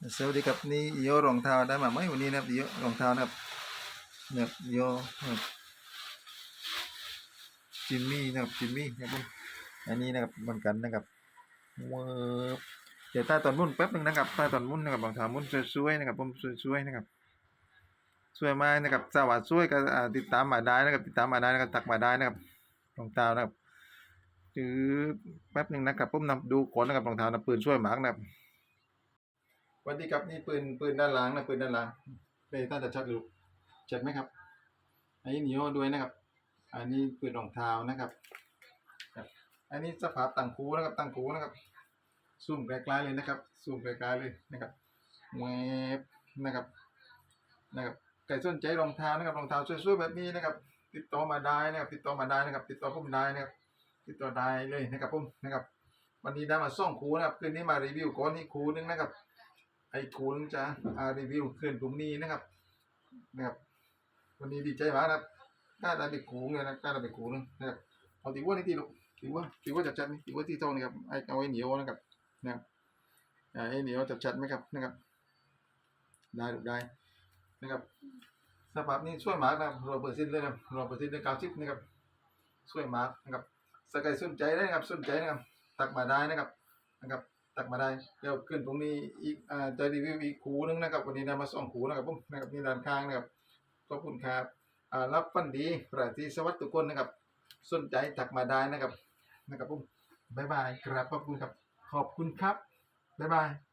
สวัสดีครับนี่โยรองเท้าได้มาไหมวันนี้นะครับโยรองเท้านะครับนะครับโยนับจิมมี่นะครับจิมมี่นะครับอันนี้นะครับเหมือนกันนะครับเวิร์เดี๋ยวใต้ตอนมุ่นแป๊บหนึงนะครับใต้ตอนมุ่นนะครับรองเท้ามุ่นสวยๆนะครับผมสวยๆนะครับสวยมากนะครับสวัสดีสวยก็ติดตามมาได้นะครับ ติดตามมาได้นะครับตักมาได้นะครับรองเท้านะครับจือแป๊บหนึ่งนะครับผมนำดูก่อนนะครับรองเท้านะปืนสวยมากนะครับ วัสดีครับนี่ปืนปืนด้านหลังนะปืนด้านหลังเบต้าจะชัดดูชัดไหมครับ อันนี้นิโอด้วยนะครับ อันนี้ปืนรองเท้านะครับ อันนี้สภาพตั้งคูนะครับตั้งคูนะครับซูมไกลๆเลยนะครับซูมไกลๆเลยนะครับแวบนะครับนะครับใครสนใจรองเท้านะครับรองเท้าสวยๆแบบนี้นะครับ ติดต่อมาได้นะครับติดต่อมาได้นะครับ ติดต่อผมได้นะครับ ติดต่อได้เลยนะครับผมนะครับ วันนี้ได้มาส่องคูนะครับคืนนี้มารีวิวก้อนนี้คูนึงนะครับ ไอ้คูณจะอ่ารีวิวเคลื่อนตรงนี้นะครับนะครับ วันนี้ดีใจมากนะครับกล้าได้ไปคูเลยนะกล้าได้ไปคูนึงนะครับเอาตีว่านี่ตีลูกตีว่าตีว่าจับจัดไหมตีว่าที่เท่านี่ครับไอ้เอาไว้เหนียวนะครับนะครับไอ้เหนียวจับจัดไหมครับนะครับ ได้ลูกได้นะครับสภาพนี้ช่วยมากนะครับรอเปอร์เซ็นต์เลยนะรอเปอร์เซ็นต์ในเก้าสิบนะครับช่วยมากนะครับสกายสนใจได้นะครับสนใจนะครับตักมาได้นะครับนะครับ ตักมาได้เดี๋ยวขึ้นตรงนี้อีกอ่าจะรีวิวอีกคูนึงนะครับ วันนี้นำมาส่องคูนะครับผมนะครับนี่ด้านข้างนะครับขอบคุณครับอ่ารับฟันดีประทีสวัสดิ์ทุกคนนะครับสนใจตักมาได้นะครับนะครับผมบ๊ายบายครับขอบคุณครับขอบคุณครับบ๊ายบาย